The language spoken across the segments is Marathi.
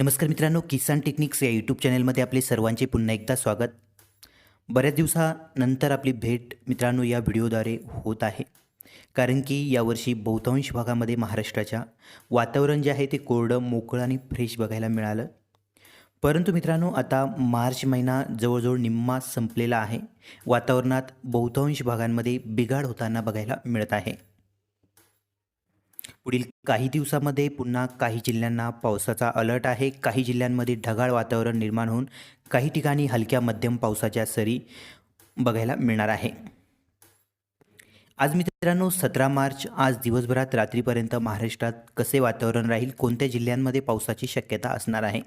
नमस्कार मित्रांनो किसान टेक्निक्स या यूट्यूब चॅनलमध्ये आपले सर्वांचे पुन्हा एकदा स्वागत. बऱ्याच दिवसानंतर आपली भेट मित्रांनो या व्हिडिओद्वारे होत आहे. कारण की यावर्षी बहुतांश भागामध्ये महाराष्ट्राच्या वातावरण जे आहे ते कोरडं मोकळं आणि फ्रेश बघायला मिळालं. परंतु मित्रांनो आता मार्च महिना जवळजवळ निम्मा संपलेला आहे. वातावरणात बहुतांश भागांमध्ये बिघाड होताना बघायला मिळत आहे. पुढील काही दिवसामध्ये पुन्हा काही जिल्ह्यांना पावसाचा अलर्ट आहे. काही जिल्ह्यांमध्ये ढगाळ वातावरण निर्माण होऊन काही ठिकाणी हलक्या मध्यम पावसाच्या सरी बघायला मिळणार आहे. आज मित्रांनो सतरा मार्च आज दिवसभरात रात्रीपर्यंत महाराष्ट्रात कसे वातावरण राहील? कोणत्या जिल्ह्यांमध्ये पावसाची शक्यता असणार आहे?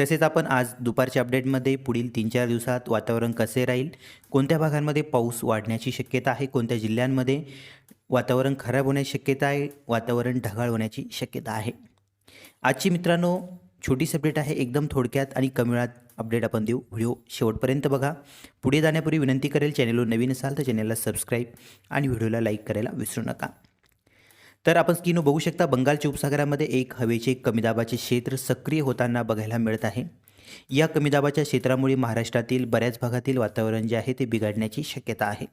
तसेच आपण आज दुपारच्या अपडेटमध्ये पुढील तीन चार दिवसात वातावरण कसे राहील? कोणत्या भागांमध्ये पाऊस वाढण्याची शक्यता आहे? कोणत्या जिल्ह्यांमध्ये वातावरण खराब होण्याची शक्यता आहे वातावरण ढगाळ होण्याची शक्यता आहे. आजची मित्रांनो छोटी अपडेट आहे एकदम थोडक्यात आणि कमी वेळात अपडेट आपण देऊ. व्हिडिओ शेवटपर्यंत बघा. पुढे जाण्यापूर्वी विनंती करेल चॅनलवर नवीन असाल तर चॅनलला सबस्क्राईब आणि व्हिडिओला लाईक करायला विसरू नका. तर आपण स्क्रीनवर बघू शकता बंगालच्या उपसागरामध्ये एक हवेचे कमी दाबाचे क्षेत्र सक्रिय होताना बघायला मिळत आहे. या कमी दाबाच्या क्षेत्रामुळे महाराष्ट्रातील बऱ्याच भागातील वातावरण जे आहे ते बिघडण्याची शक्यता आहे.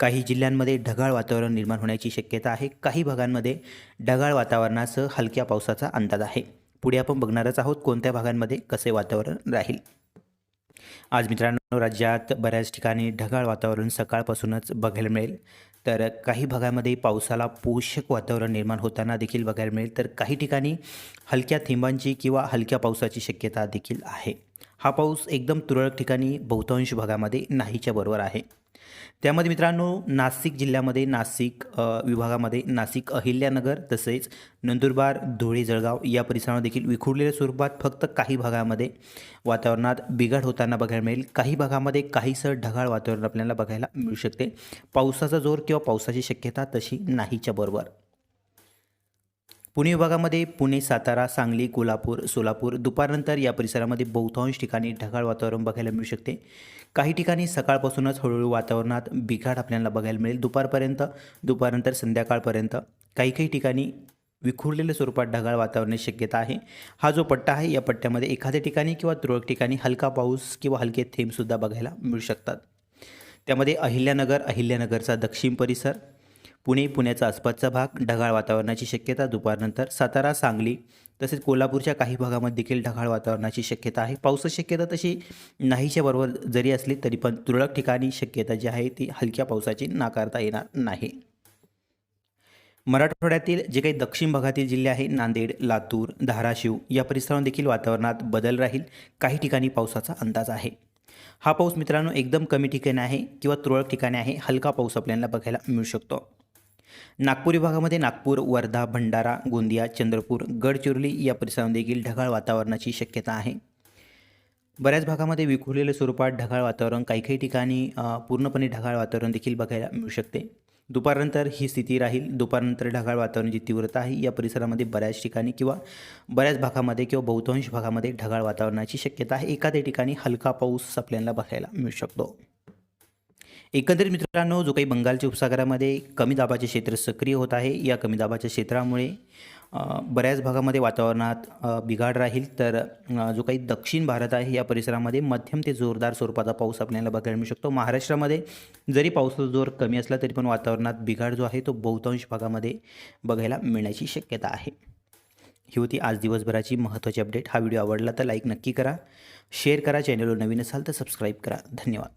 काही जिल्ह्यांमध्ये ढगाळ वातावरण निर्माण होण्याची शक्यता आहे. काही भागांमध्ये ढगाळ वातावरणासह हलक्या पावसाचा अंदाज आहे. पुढे आपण बघणारच आहोत कोणत्या भागांमध्ये कसे वातावरण राहील. आज मित्रांनो राज्यात बऱ्याच ठिकाणी ढगाळ वातावरण सकाळपासूनच बघायला मिळेल. तर काही भागामध्ये पावसाला पोषक वातावरण निर्माण होताना देखील बघायला मिळेल. तर काही ठिकाणी हलक्या थेंबांची किंवा हलक्या पावसाची शक्यता देखील आहे. हा पाऊस एकदम तुरळक ठिकाणी बहुतांश भागामध्ये नाहीच्या बरोबर आहे. त्यामध्ये मित्रांनो नाशिक जिल्ह्यामध्ये नाशिक विभागामध्ये नाशिक अहिल्यानगर तसेच नंदुरबार धुळे जळगाव या परिसरामध्ये देखील विखुरलेल्या स्वरूपात फक्त काही भागामध्ये वातावरणात बिघाड होताना बघायला मिळेल. काही भागामध्ये काहीसं ढगाळ वातावरण आपल्याला बघायला मिळू शकते. पावसाचा जोर किंवा पावसाची शक्यता तशी नाहीच्या बरोबर. पुणे विभागामध्ये पुणे सातारा सांगली कोल्हापूर सोलापूर दुपारनंतर या परिसरामध्ये बहुतांश ठिकाणी ढगाळ वातावरण बघायला मिळू शकते. काही ठिकाणी सकाळपासूनच हळूहळू वातावरणात बिघाड आपल्याला बघायला मिळेल. दुपारपर्यंत दुपारनंतर संध्याकाळपर्यंत काही काही ठिकाणी विखुरलेल्या स्वरूपात ढगाळ वातावरणाची शक्यता आहे. हा जो पट्टा आहे या पट्ट्यामध्ये एखाद्या ठिकाणी किंवा तुरळक ठिकाणी हलका पाऊस किंवा हलके थेंबसुद्धा बघायला मिळू शकतात. त्यामध्ये अहिल्यानगर अहिल्यानगरचा दक्षिण परिसर पुणे पुण्याचा आसपासचा भाग ढगाळ वातावरणाची शक्यता दुपारनंतर सातारा सांगली तसेच कोल्हापूरच्या काही भागामध्ये देखील ढगाळ वातावरणाची शक्यता आहे. पावसाची शक्यता तशी नाहीच्या बरोबर जरी असली तरी पण तुरळक ठिकाणी शक्यता जी आहे ती हलक्या पावसाची नाकारता येणार नाही. मराठवाड्यातील जे काही दक्षिण भागातील जिल्हे आहे नांदेड लातूर धाराशिव या परिसरात देखील वातावरणात बदल राहील. काही ठिकाणी पावसाचा अंदाज आहे. हा पाऊस मित्रांनो एकदम कमी ठिकाणी आहे किंवा तुरळक ठिकाणी आहे. हलका पाऊस आपल्याला बघायला मिळू शकतो. नागपूर विभागामध्ये नागपूर वर्धा भंडारा गोंदिया चंद्रपूर गडचिरोली या परिसरामध्ये देखील ढगाळ वातावरणाची शक्यता आहे. बऱ्याच भागामध्ये विखुरलेल्या स्वरूपात ढगाळ वातावरण काही काही ठिकाणी पूर्णपणे ढगाळ वातावरण देखील बघायला मिळू शकते. दुपारनंतर ही स्थिती राहील. दुपारनंतर ढगाळ वातावरणाची तीव्रता आहे या परिसरामध्ये बऱ्याच ठिकाणी किंवा बऱ्याच भागामध्ये किंवा बहुतांश भागामध्ये ढगाळ वातावरणाची शक्यता आहे. एखाद्या ठिकाणी हलका पाऊस आपल्याला बघायला मिळू शकतो. एकंदरीत मित्रांनो जो काही बंगालच्या उपसागरामध्ये कमी दाबाचे क्षेत्र सक्रिय होत आहे या कमी दाबाच्या क्षेत्रामुळे बऱ्याच भागामध्ये वातावरणात बिघाड राहील. तर जो काही दक्षिण भारत आहे या परिसरामध्ये मध्यम ते जोरदार स्वरूपाचा पाऊस आपल्याला बघायला मिळू शकतो. महाराष्ट्रामध्ये जरी पावसाचा जोर कमी असला तरी पण वातावरणात बिघाड जो आहे तो बहुतांश भागामध्ये बघायला मिळण्याची शक्यता आहे. ही होती आज दिवसभराची महत्त्वाची अपडेट. हा व्हिडिओ आवडला तर लाईक नक्की करा शेअर करा चॅनलवर नवीन असाल तर सबस्क्राईब करा. धन्यवाद.